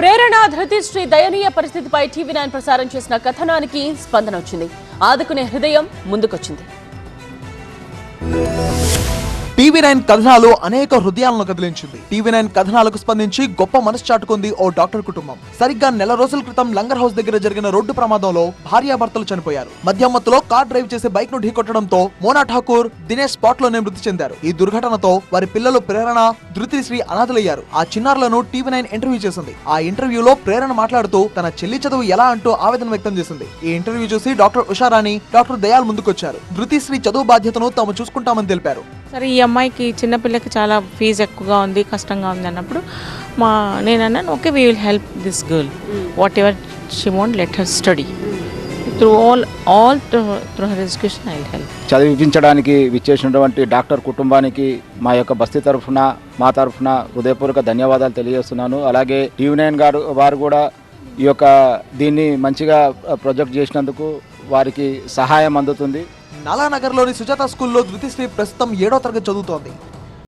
ప్రేరణ ధృతిశ్రీ దయనీయ పరిస్థితిపై TV nine ప్రసారం చేసిన కథనానికి స్పందన వచ్చింది. ఆదుకునే హృదయం ముందుకొచ్చింది. టీవీ నైన్ కథనాలు అనేక హృదయాలను కదిలించింది. టీవీ నైన్ కథనాలకు స్పందించి గొప్ప మనసు చాటుకుంది ఓ డాక్టర్ కుటుంబం. సరిగ్గా నెల రోజుల క్రితం లంగర్ హౌస్ దగ్గర జరిగిన రోడ్డు ప్రమాదంలో భార్యాభర్తలు చనిపోయారు. మద్యం మత్తులో కార్ డ్రైవ్ చేసే బైక్ను ఢీకొట్టడంతో మోనా ఠాకూర్ దినేష్ స్పాట్లోనే మృతి చెందారు. ఈ దుర్ఘటనతో వారి పిల్లలు ప్రేరణ ధృతిశ్రీ అనాథలయ్యారు. ఆ చిన్నారులను టీవీ నైన్ ఇంటర్వ్యూ చేసింది. ఆ ఇంటర్వ్యూలో ప్రేరణ మాట్లాడుతూ తన చెల్లి చదువు ఎలా అంటూ ఆవేదన వ్యక్తం చేసింది. ఈ ఇంటర్వ్యూ చూసి డాక్టర్ ఉషారాణి డాక్టర్ దయాల్ ముందుకొచ్చారు. ధృతిశ్రీ చదువు బాధ్యతను తాము చూసుకుంటామని తెలిపారు. సరే ఈ అమ్మాయికి చిన్నపిల్లకి చాలా ఫీజు ఎక్కువగా ఉంది కష్టంగా ఉంది అన్నప్పుడు మా నేను అన్నాను okay we will help this girl whatever she want let her study through all all through her education I help చదివించడానికి విచ్చేసినటువంటి డాక్టర్ కుటుంబానికి మా యొక్క బస్తీ తరఫున మా తరఫున హృదయపూర్వక ధన్యవాదాలు తెలియజేస్తున్నాను. అలాగే టీవీ నైన్ గారు వారు కూడా ఈ యొక్క దీన్ని మంచిగా ప్రొజెక్ట్ చేసినందుకు వారికి సహాయం అందుతుంది. నాలానగర్లోని సుజాత స్కూల్లో ధృతిశ్రీ ప్రస్తుతం ఏడో తరగతి చదువుతోంది.